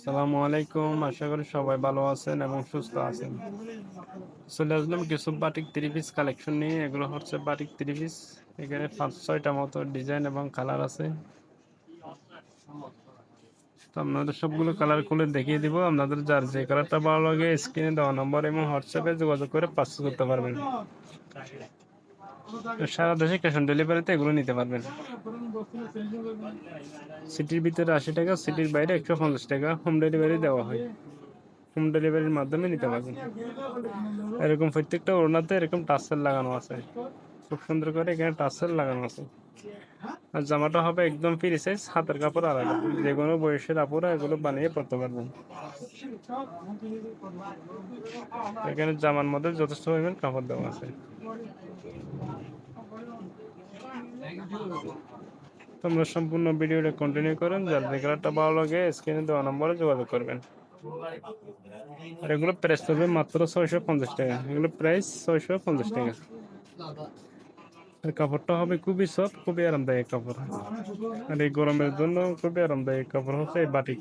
আসসালামু আলাইকুম। আশা করি সবাই ভালো আছেন এবং সুস্থ আছেন। চলে আসলাম কিছু বাটিক থ্রি পিস কালেকশন নিয়ে। এগুলো হচ্ছে বাটিক থ্রি পিস। এখানে পাঁচ, ছয়টা মতো ডিজাইন এবং কালার আছে। তো আপনাদের সবগুলো কালার খুলে দেখিয়ে দিব। আপনাদের যার যে কালারটা ভালো লাগে, স্ক্রিনে দেওয়া নম্বর এবং হোয়াটসঅ্যাপে যোগাযোগ করে পার্সেল করতে পারবেন। সারা দেশে ক্যাশ অন ডেলিভারিতে এগুলো নিতে পারবেন। সিটির ভিতরে আশি টাকা সিটির বাইরে একশো পঞ্চাশ টাকা হোম ডেলিভারি দেওয়া হয়। হোম ডেলিভারির মাধ্যমে নিতে পারবেন। এরকম প্রত্যেকটা ওড়নাতে এরকম টাসেল লাগানো আছে। খুব সুন্দর করে এখানে টাসেল লাগানো আছে। আর জামাটা হবে একদম ফ্রি সাইজ হাতের কাপড় আলাদা। যে কোনো বয়সের আপুরা এগুলো বানিয়ে পড়তে পারবেন। এখানে জামার মধ্যে যথেষ্ট পরিমাণ কাপড় দেওয়া আছে। তোমরা সম্পূর্ণ ভিডিওটা কন্টিনিউ করেন, যার কালারটা ভালো লাগে স্ক্রিনে দেওয়া নম্বরে যোগাযোগ করবেন। আর এগুলো প্রাইস পড়বে মাত্র ছয়শো পঞ্চাশ টাকা। এগুলো প্রাইস ছয়শো পঞ্চাশ টাকা। আর কাপড়টা হবে খুবই সফট খুবই আরামদায়ক কাপড়। আর এই গরমের জন্য খুবই আরামদায়ক কাপড় হচ্ছে এই বাটিক।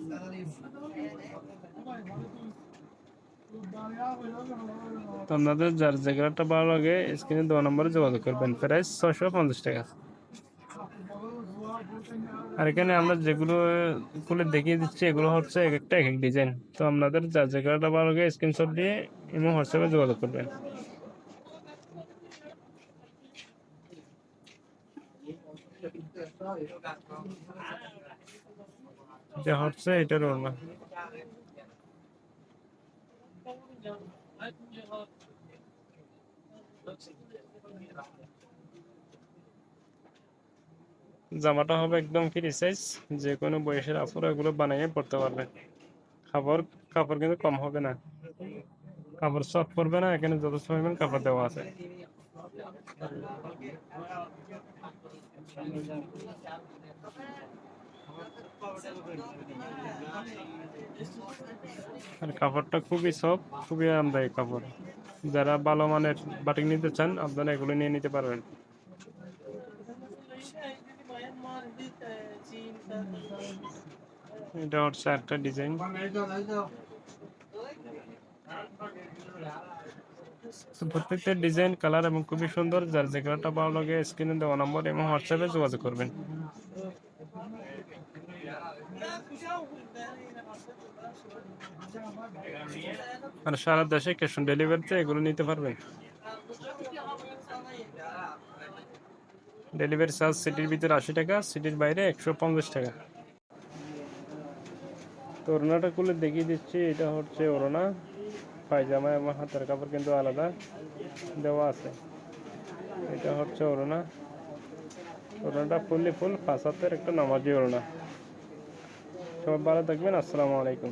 আপনাদের যার কালারটা ভালো লাগে স্ক্রিনে দেওয়া নম্বরে যোগাযোগ করবেন। প্রাইস ছয়শো পঞ্চাশ টাকা। আর এখানে আমরা যেগুলো খুলে দেখিয়ে দিচ্ছি, এগুলো হচ্ছে এক একটা, এক এক ডিজাইন তো আপনাদের যে কালারটা ভালো লাগে স্ক্রিনশট দিয়ে এবং হোয়াটসঅ্যাপে যোগাযোগ করবেন। যা হচ্ছে ওড়না জামাটা হবে একদম ফ্রি সাইজ যে কোনো বয়সের আপুরা এগুলো বানিয়ে পড়তে পারবে। কাপড় কাপড় কিন্তু কম হবে না। কাপড় শর্ট পড়বে না, এখানে যথেষ্ট পরিমাণ কাপড় দেওয়া আছে। আর কাপড়টা খুবই সফট খুবই আরামদায়ক কাপড়। যারা ভালো মানের বাটিক নিতে চান, আপনারা এগুলো নিয়ে নিতে পারবেন। এটা হচ্ছে একটা ডিজাইন প্রত্যেকটা ডিজাইন কালার এবং খুবই সুন্দর। যার যে কালারটা ভালো লাগে স্ক্রিনে দেওয়া নম্বর এবং হোয়াটসঅ্যাপে যোগাযোগ করবেন। আর সারা দেশে ক্যাশ অন ডেলিভারিতে এগুলো নিতে পারবেন। ডেলিভারি চার্জ সিটির ভিতরে আশি টাকা সিটির বাইরে একশো পঞ্চাশ টাকা। তো ওড়নাটা খুলে দেখিয়ে দিচ্ছি, এটা হচ্ছে ওড়না। পায়জামা এবং হাতের কাপড় কিন্তু আলাদা, দেওয়া আছে। এটা হচ্ছে ওড়না। ওড়নাটা ফুললি ফুল হাতের একটা নামাজি ওড়না। সবাই ভালো থাকবেন, আসসালামু আলাইকুম।